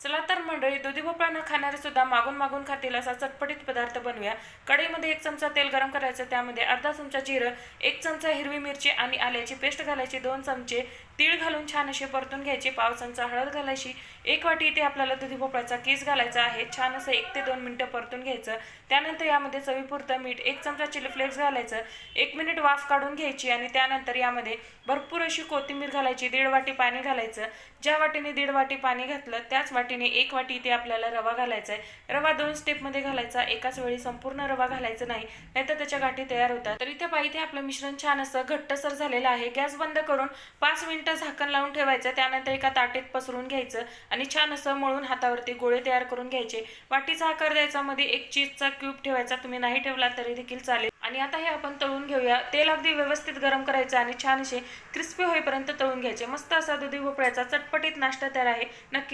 चला तर मंडळी दुधी भोपळा न खाणारे सुद्धा मागून मागून खातील असा चटपटीत पदार्थ बनवूया. कढईमध्ये एक चमचा तेल गरम करायचं त्यामध्ये अर्धा चमचा जिरं एक चमचा हिरवी मिरची आणि आल्याची पेस्ट घालायची दोन चमचे तीळ घालून छान असे परतून घ्यायचे पाव चमचा हळद घालायची. एक वाटी इथे आपल्याला दुधी भोपळ्याचा केस घालायचा आहे छान असं एक ते दोन मिनटं परतून घ्यायचं. त्यानंतर यामध्ये चवीपुरतं मीठ एक चमचा चिली फ्लेक्स घालायचं एक मिनिट वाफ काढून घ्यायची आणि त्यानंतर यामध्ये भरपूर अशी कोथिंबीर घालायची दीड वाटी पाणी घालायचं. ज्या वाटीने दीड वाटी पाणी घातलं त्याच वाटीने एक वाटी इथे आपल्याला रवा घालायचा आहे रवा दोन स्टेपमध्ये घालायचा. एकाच वेळी संपूर्ण रवा घालायचा नाही. नाहीतर त्याच्या गाठी तयार होतात. तर इथे पाहिजे आपलं मिश्रण छान असं घट्टसर झालेलं आहे. गॅस बंद करून पाच मिनिटं झाकण लावून ठेवायचं. त्यानंतर एका ताटेत पसरून घ्यायचं आणि छान असं मळून हातावरती गोळे तयार करून घ्यायचे. वाटीचा आकार द्यायचा. मध्ये एक चीजचा क्यूब ठेवायचा. तुम्ही नाही ठेवला तरी देखील चालेल. आणि आता हे आपण तळून घेऊया. तेल अगदी व्यवस्थित गरम करायचं आणि छान असे क्रिस्पी होईपर्यंत तळून घ्यायचे. मस्त असा दुधी भोपळ्याचा चटपटीत नाश्ता तयार आहे. नक्की